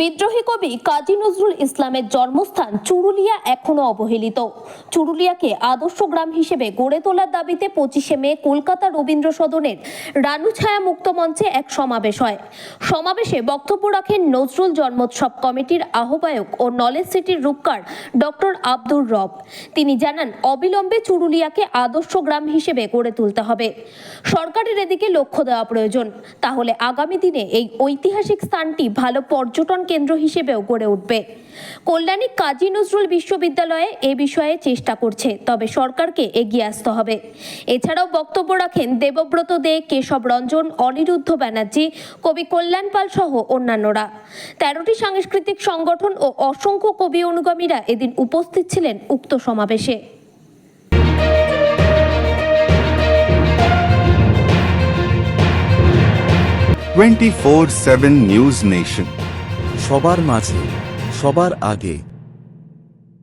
বিদ্রোহী কবি কাজী নজরুল ইসলামের জন্মস্থান চুরুলিয়া এখনও অবহেলিত। চুরুলিয়াকে আদর্শ গ্রাম হিসেবে গড়ে তোলার দাবিতে পঁচিশে মে কলকাতা রবীন্দ্র সদনের রানুছায়া মুক্ত মঞ্চে এক সমাবেশ হয়। সমাবেশে বক্তব্য রাখেন নজরুল জন্মোৎসব কমিটির আহ্বায়ক ও নলেজ সিটির রূপকার ডক্টর আব্দুর রব। তিনি জানান, অবিলম্বে চুরুলিয়াকে আদর্শ গ্রাম হিসেবে গড়ে তুলতে হবে। সরকারের এদিকে লক্ষ্য দেওয়া প্রয়োজন। তাহলে আগামী দিনে এই ঐতিহাসিক স্থানটি ভালো পর্যটন কেন্দ্র হিসেবেও গড়ে উঠবে। কল্যাণী কাজী নজরুল বিশ্ববিদ্যালয়ে এ বিষয়ে চেষ্টা করছে, তবে সরকারকে এগিয়ে আসতে হবে। এছাড়াও বক্তব্য রাখেন দেবব্রত দে, কেশব রঞ্জন, অনিরুদ্ধ ব্যানার্জি, কবি কল্যাণ পাল সহ অন্যান্যরা। তেরোটি সাংস্কৃতিক সংগঠন ও অসংখ্য কবি অনুগামীরা এদিন উপস্থিত ছিলেন উক্ত সমাবেশে। Seven news nation. সবার মাঝে সবার আগে